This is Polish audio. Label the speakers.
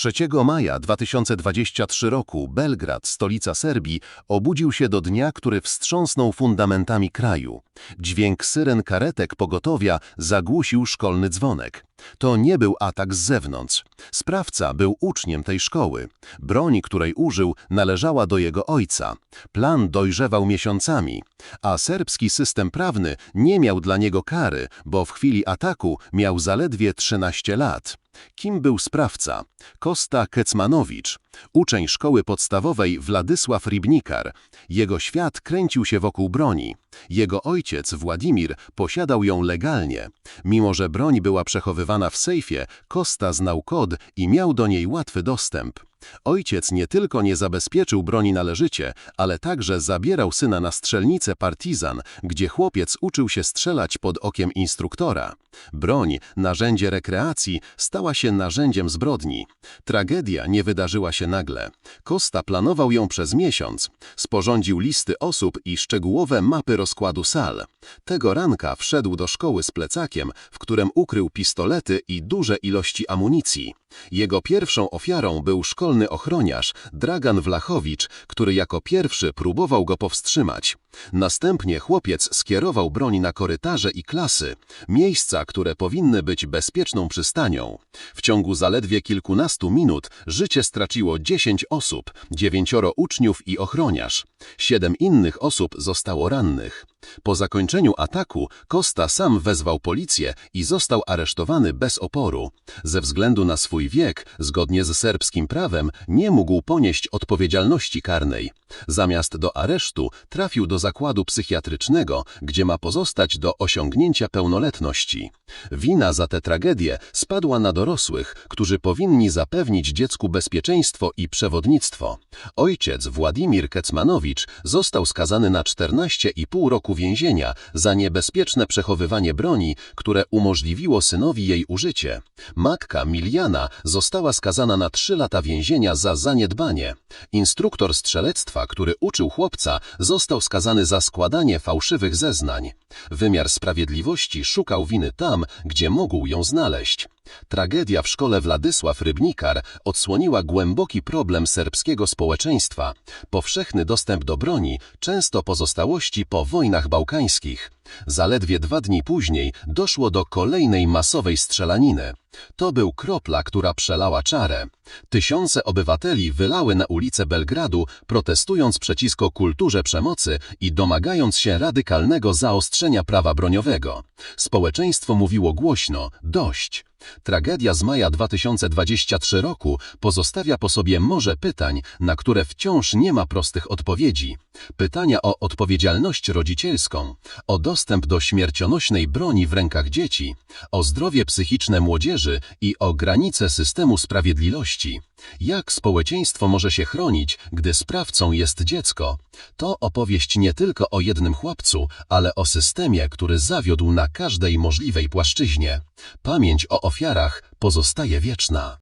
Speaker 1: 3 maja 2023 roku Belgrad, stolica Serbii, obudził się do dnia, który wstrząsnął fundamentami kraju. Dźwięk syren karetek pogotowia zagłusił szkolny dzwonek. To nie był atak z zewnątrz. Sprawca był uczniem tej szkoły. Broń, której użył, należała do jego ojca. Plan dojrzewał miesiącami, a serbski system prawny nie miał dla niego kary, bo w chwili ataku miał zaledwie 13 lat. Kim był sprawca? Kosta Kecmanowicz, uczeń szkoły podstawowej Władysław Ribnikar. Jego świat kręcił się wokół broni. Jego ojciec, Władimir, posiadał ją legalnie. Mimo, że broń była przechowywana w sejfie, Kosta znał kod i miał do niej łatwy dostęp. Ojciec nie tylko nie zabezpieczył broni należycie, ale także zabierał syna na strzelnicę Partizan, gdzie chłopiec uczył się strzelać pod okiem instruktora. Broń, narzędzie rekreacji, stała się narzędziem zbrodni. Tragedia nie wydarzyła się nagle. Kosta planował ją przez miesiąc. Sporządził listy osób i szczegółowe mapy rozkładu sal. Tego ranka wszedł do szkoły z plecakiem, w którym ukrył pistolety i duże ilości amunicji. Jego pierwszą ofiarą był szkolny ochroniarz Dragan Wlachowicz, który jako pierwszy próbował go powstrzymać. Następnie chłopiec skierował broń na korytarze i klasy, miejsca, które powinny być bezpieczną przystanią. W ciągu zaledwie kilkunastu minut życie straciło 10 osób, dziewięcioro uczniów i ochroniarz. Siedem innych osób zostało rannych. Po zakończeniu ataku Costa sam wezwał policję i został aresztowany bez oporu. Ze względu na swój wiek, zgodnie z serbskim prawem, nie mógł ponieść odpowiedzialności karnej. Zamiast do aresztu trafił do zakładu psychiatrycznego, gdzie ma pozostać do osiągnięcia pełnoletności. Wina za tę tragedię spadła na dorosłych, którzy powinni zapewnić dziecku bezpieczeństwo i przewodnictwo. Ojciec Władimir Kecmanowicz został skazany na 14,5 roku więzienia za niebezpieczne przechowywanie broni, które umożliwiło synowi jej użycie. Matka Miliana została skazana na 3 lata więzienia za zaniedbanie. Instruktor strzelectwa, który uczył chłopca, został skazany za składanie fałszywych zeznań. Wymiar sprawiedliwości szukał winy tam, gdzie mógł ją znaleźć. Tragedia w szkole Władysław Rybnikar odsłoniła głęboki problem serbskiego społeczeństwa, powszechny dostęp do broni, często pozostałości po wojnach bałkańskich. Zaledwie dwa dni później doszło do kolejnej masowej strzelaniny. To był kropla, która przelała czarę. Tysiące obywateli wylały na ulice Belgradu, protestując przeciwko kulturze przemocy i domagając się radykalnego zaostrzenia prawa broniowego. Społeczeństwo mówiło głośno, dość. Tragedia z maja 2023 roku pozostawia po sobie morze pytań, na które wciąż nie ma prostych odpowiedzi. Pytania o odpowiedzialność rodzicielską, o dostęp do śmiercionośnej broni w rękach dzieci, o zdrowie psychiczne młodzieży i o granice systemu sprawiedliwości. Jak społeczeństwo może się chronić, gdy sprawcą jest dziecko? To opowieść nie tylko o jednym chłopcu, ale o systemie, który zawiódł na każdej możliwej płaszczyźnie. Pamięć o ofiarach pozostaje wieczna.